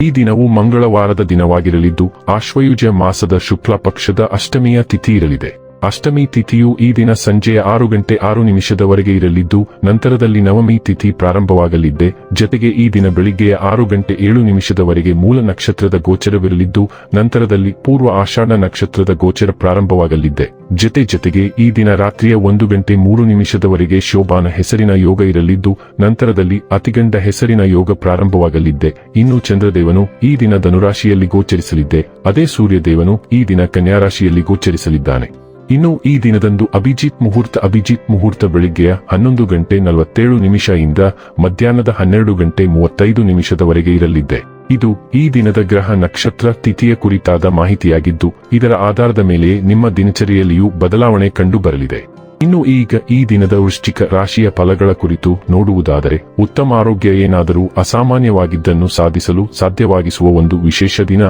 ಈ ದಿನವು ಮಂಗಳವಾರದ ದಿನವಾಗಿರಲಿದ್ದು ಆಶ್ವಯುಜ ಮಾಸದ ಶುಕ್ಲ ಪಕ್ಷದ ಅಷ್ಟಮಿಯ ತಿಥಿ ಇರಲಿದೆ. ಅಷ್ಟಮಿ ತಿಥಿಯು ಈ ದಿನ ಸಂಜೆಯ ಆರು ಗಂಟೆ ಆರು ನಿಮಿಷದವರೆಗೆ ಇರಲಿದ್ದು, ನಂತರದಲ್ಲಿ ನವಮಿ ತಿಥಿ ಪ್ರಾರಂಭವಾಗಲಿದ್ದೆ. ಜತೆಗೆ ಈ ದಿನ ಬೆಳಿಗ್ಗೆಯ ಆರು ಗಂಟೆ ಏಳು ನಿಮಿಷದವರೆಗೆ ಮೂಲ ನಕ್ಷತ್ರದ ಗೋಚರವಿರಲಿದ್ದು, ನಂತರದಲ್ಲಿ ಪೂರ್ವ ಆಷಾಢ ನಕ್ಷತ್ರದ ಗೋಚರ ಪ್ರಾರಂಭವಾಗಲಿದ್ದೆ. ಜತೆ ಜೊತೆಗೆ ಈ ದಿನ ರಾತ್ರಿಯ ಒಂದು ಗಂಟೆ ಮೂರು ನಿಮಿಷದವರೆಗೆ ಶೋಭಾನ ಹೆಸರಿನ ಯೋಗ ಇರಲಿದ್ದು, ನಂತರದಲ್ಲಿ ಅತಿಗಂಡ ಹೆಸರಿನ ಯೋಗ ಪ್ರಾರಂಭವಾಗಲಿದ್ದೆ. ಇನ್ನು ಚಂದ್ರದೇವನು ಈ ದಿನ ಧನುರಾಶಿಯಲ್ಲಿ ಗೋಚರಿಸಲಿದ್ದೆ. ಅದೇ ಸೂರ್ಯದೇವನು ಈ ದಿನ ಕನ್ಯಾರಾಶಿಯಲ್ಲಿ ಗೋಚರಿಸಲಿದ್ದಾನೆ. ಇನ್ನು ಈ ದಿನದಂದು ಅಭಿಜಿತ್ ಮುಹೂರ್ತ ಅಭಿಜಿತ್ ಮುಹೂರ್ತ ಬೆಳಿಗ್ಗೆಯ ಹನ್ನೊಂದು ಗಂಟೆ ನಲವತ್ತೇಳು ನಿಮಿಷ ಇಂದ ಮಧ್ಯಾಹ್ನದ ಹನ್ನೆರಡು ಗಂಟೆ ಮೂವತ್ತೈದು ನಿಮಿಷದವರೆಗೆ ಇರಲಿದೆ. ಇದು ಈ ದಿನದ ಗ್ರಹ ನಕ್ಷತ್ರ ತಿಥಿಯ ಕುರಿತಾದ ಮಾಹಿತಿಯಾಗಿದ್ದು, ಇದರ ಆಧಾರದ ಮೇಲೆ ನಿಮ್ಮ ದಿನಚರಿಯಲ್ಲಿಯೂ ಬದಲಾವಣೆ ಕಂಡುಬರಲಿದೆ. ಇನ್ನು ಈಗ ಈ ದಿನದ ವೃಶ್ಚಿಕ ರಾಶಿಯ ಫಲಗಳ ಕುರಿತು ನೋಡುವುದಾದರೆ, ಉತ್ತಮ ಆರೋಗ್ಯ ಏನಾದರೂ ಅಸಾಮಾನ್ಯವಾಗಿದ್ದನ್ನು ಸಾಧಿಸಲು ಸಾಧ್ಯವಾಗಿಸುವ ಒಂದು ವಿಶೇಷ ದಿನ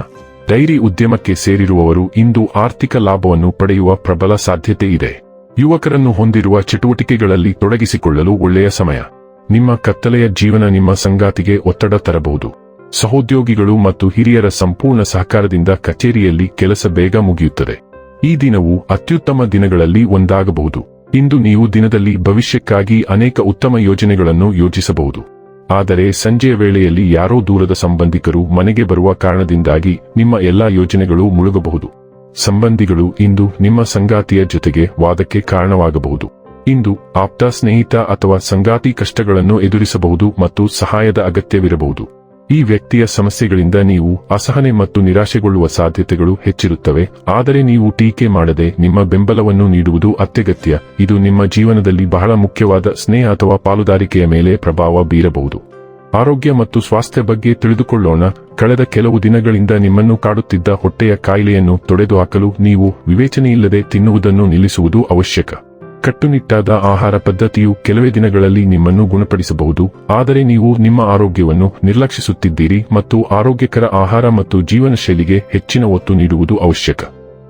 ಡೈರಿ ಉದ್ಯಮಕ್ಕೆ ಸೇರಿರುವವರು ಇಂದು ಆರ್ಥಿಕ ಲಾಭವನ್ನು ಪಡೆಯುವ ಪ್ರಬಲ ಸಾಧ್ಯತೆ ಇದೆ. ಯುವಕರನ್ನು ಹೊಂದಿರುವ ಚಟುವಟಿಕೆಗಳಲ್ಲಿ ತೊಡಗಿಸಿಕೊಳ್ಳಲು ಒಳ್ಳೆಯ ಸಮಯ. ನಿಮ್ಮ ಕತ್ತಲೆಯ ಜೀವನ ನಿಮ್ಮ ಸಂಗಾತಿಗೆ ಒತ್ತಡ ತರಬಹುದು. ಸಹೋದ್ಯೋಗಿಗಳು ಮತ್ತು ಹಿರಿಯರ ಸಂಪೂರ್ಣ ಸಹಕಾರದಿಂದ ಕಚೇರಿಯಲ್ಲಿ ಕೆಲಸ ಬೇಗ ಮುಗಿಯುತ್ತದೆ. ಈ ದಿನವು ಅತ್ಯುತ್ತಮ ದಿನಗಳಲ್ಲಿ ಒಂದಾಗಬಹುದು. ಇಂದು ನೀವು ದಿನದಲ್ಲಿ ಭವಿಷ್ಯಕ್ಕಾಗಿ ಅನೇಕ ಉತ್ತಮ ಯೋಜನೆಗಳನ್ನು ಯೋಜಿಸಬಹುದು. ಆದರೆ ಸಂಜೆಯ ವೇಳೆಯಲ್ಲಿ ಯಾರೋ ದೂರದ ಸಂಬಂಧಿಕರು ಮನೆಗೆ ಬರುವ ಕಾರಣದಿಂದಾಗಿ ನಿಮ್ಮ ಎಲ್ಲಾ ಯೋಜನೆಗಳು ಮುಳುಗಬಹುದು. ಸಂಬಂಧಿಗಳು ಇಂದು ನಿಮ್ಮ ಸಂಗಾತಿಯ ಜೊತೆಗೆ ವಾದಕ್ಕೆ ಕಾರಣವಾಗಬಹುದು. ಇಂದು ಆಪ್ತ ಸ್ನೇಹಿತ ಅಥವಾ ಸಂಗಾತಿ ಕಷ್ಟಗಳನ್ನು ಎದುರಿಸಬಹುದು ಮತ್ತು ಸಹಾಯದ ಅಗತ್ಯವಿರಬಹುದು. ಈ ವ್ಯಕ್ತಿಯ ಸಮಸ್ಯೆಗಳಿಂದ ನೀವು ಅಸಹನೆ ಮತ್ತು ನಿರಾಶೆಗೊಳ್ಳುವ ಸಾಧ್ಯತೆಗಳು ಹೆಚ್ಚಿರುತ್ತವೆ, ಆದರೆ ನೀವು ಟೀಕೆ ಮಾಡದೆ ನಿಮ್ಮ ಬೆಂಬಲವನ್ನು ನೀಡುವುದು ಅತ್ಯಗತ್ಯ. ಇದು ನಿಮ್ಮ ಜೀವನದಲ್ಲಿ ಬಹಳ ಮುಖ್ಯವಾದ ಸ್ನೇಹ ಅಥವಾ ಪಾಲುದಾರಿಕೆಯ ಮೇಲೆ ಪ್ರಭಾವ ಬೀರಬಹುದು. ಆರೋಗ್ಯ ಮತ್ತು ಸ್ವಾಸ್ಥ್ಯ ಬಗ್ಗೆ ತಿಳಿದುಕೊಳ್ಳೋಣ. ಕಳೆದ ಕೆಲವು ದಿನಗಳಿಂದ ನಿಮ್ಮನ್ನು ಕಾಡುತ್ತಿದ್ದ ಹೊಟ್ಟೆಯ ಕಾಯಿಲೆಯನ್ನು ತೊಡೆದುಹಾಕಲು ನೀವು ವಿವೇಚನೆಯಿಲ್ಲದೆ ತಿನ್ನುವುದನ್ನು ನಿಲ್ಲಿಸುವುದು ಅವಶ್ಯಕ. ಕಟ್ಟುನಿಟ್ಟಾದ ಆಹಾರ ಪದ್ಧತಿಯು ಕೆಲವೇ ದಿನಗಳಲ್ಲಿ ನಿಮ್ಮನ್ನು ಗುಣಪಡಿಸಬಹುದು. ಆದರೆ ನೀವು ನಿಮ್ಮ ಆರೋಗ್ಯವನ್ನು ನಿರ್ಲಕ್ಷಿಸುತ್ತಿದ್ದೀರಿ ಮತ್ತು ಆರೋಗ್ಯಕರ ಆಹಾರ ಮತ್ತು ಜೀವನ ಶೈಲಿಗೆ ಹೆಚ್ಚಿನ ಒತ್ತು ನೀಡುವುದು ಅವಶ್ಯಕ.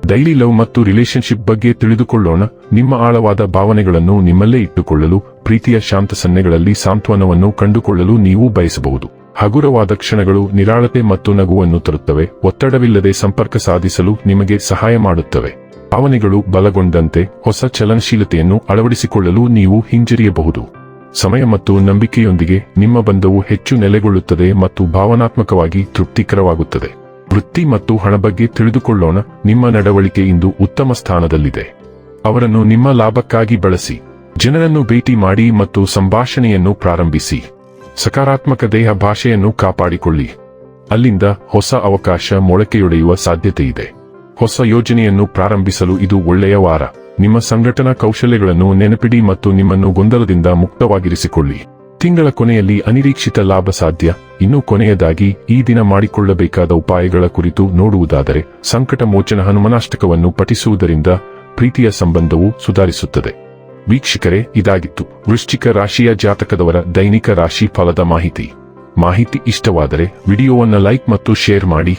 ಡೈಲಿ ಲವ್ ಮತ್ತು ರಿಲೇಶನ್ಶಿಪ್ ಬಗ್ಗೆ ತಿಳಿದುಕೊಳ್ಳೋಣ. ನಿಮ್ಮ ಆಳವಾದ ಭಾವನೆಗಳನ್ನು ನಿಮ್ಮಲ್ಲೇ ಇಟ್ಟುಕೊಳ್ಳಲು, ಪ್ರೀತಿಯ ಶಾಂತ ಸನ್ನೆಗಳಲ್ಲಿ ಸಾಂತ್ವನವನ್ನು ಕಂಡುಕೊಳ್ಳಲು ನೀವು ಬಯಸಬಹುದು. ಹಗುರವಾದ ಕ್ಷಣಗಳು ನಿರಾಳತೆ ಮತ್ತು ನಗುವನ್ನು ತರುತ್ತವೆ. ಒತ್ತಡವಿಲ್ಲದೆ ಸಂಪರ್ಕ ಸಾಧಿಸಲು ನಿಮಗೆ ಸಹಾಯ ಮಾಡುತ್ತವೆ. ಭಾವನೆಗಳು ಬಲಗೊಂಡಂತೆ ಹೊಸ ಚಲನಶೀಲತೆಯನ್ನು ಅಳವಡಿಸಿಕೊಳ್ಳಲು ನೀವು ಹಿಂಜರಿಯಬಹುದು. ಸಮಯ ಮತ್ತು ನಂಬಿಕೆಯೊಂದಿಗೆ ನಿಮ್ಮ ಬಂಧವು ಹೆಚ್ಚು ನೆಲೆಗೊಳ್ಳುತ್ತದೆ ಮತ್ತು ಭಾವನಾತ್ಮಕವಾಗಿ ತೃಪ್ತಿಕರವಾಗುತ್ತದೆ. ವೃತ್ತಿ ಮತ್ತು ಹಣ ಬಗ್ಗೆ ತಿಳಿದುಕೊಳ್ಳೋಣ, ನಿಮ್ಮ ನಡವಳಿಕೆ ಇಂದು ಉತ್ತಮ ಸ್ಥಾನದಲ್ಲಿದೆ. ಅವರನ್ನು ನಿಮ್ಮ ಲಾಭಕ್ಕಾಗಿ ಬಳಸಿ, ಜನರನ್ನು ಭೇಟಿ ಮಾಡಿ ಮತ್ತು ಸಂಭಾಷಣೆಯನ್ನು ಪ್ರಾರಂಭಿಸಿ. ಸಕಾರಾತ್ಮಕ ದೇಹ ಭಾಷೆಯನ್ನು ಕಾಪಾಡಿಕೊಳ್ಳಿ. ಅಲ್ಲಿಂದ ಹೊಸ ಅವಕಾಶ ಮೊಳಕೆಯೊಡೆಯುವ ಸಾಧ್ಯತೆಯಿದೆ. ಹೊಸ ಯೋಜನೆಯನ್ನು ಪ್ರಾರಂಭಿಸಲು ಇದು ಒಳ್ಳೆಯ ವಾರ. ನಿಮ್ಮ ಸಂಘಟನಾ ಕೌಶಲ್ಯಗಳನ್ನು ನೆನಪಿಡಿ ಮತ್ತು ನಿಮ್ಮನ್ನು ಗೊಂದಲದಿಂದ ಮುಕ್ತವಾಗಿರಿಸಿಕೊಳ್ಳಿ. ತಿಂಗಳ ಕೊನೆಯಲ್ಲಿ ಅನಿರೀಕ್ಷಿತ ಲಾಭ ಸಾಧ್ಯ. ಇನ್ನು ಕೊನೆಯದಾಗಿ, ಈ ದಿನ ಮಾಡಿಕೊಳ್ಳಬೇಕಾದ ಉಪಾಯಗಳ ಕುರಿತು ನೋಡುವುದಾದರೆ, ಸಂಕಟ ಮೋಚನ ಹನುಮನಾಷ್ಟಕವನ್ನು ಪಠಿಸುವುದರಿಂದ ಪ್ರೀತಿಯ ಸಂಬಂಧವು ಸುಧಾರಿಸುತ್ತದೆ. ವೀಕ್ಷಕರೇ, ಇದಾಗಿತ್ತು. ವೃಶ್ಚಿಕ ರಾಶಿಯ ಜಾತಕದವರ ದೈನಿಕ ರಾಶಿ ಫಲದ ಮಾಹಿತಿ. ಮಾಹಿತಿ ಇಷ್ಟವಾದರೆ, ವಿಡಿಯೋವನ್ನು ಲೈಕ್ ಮತ್ತು ಶೇರ್ ಮಾಡಿ.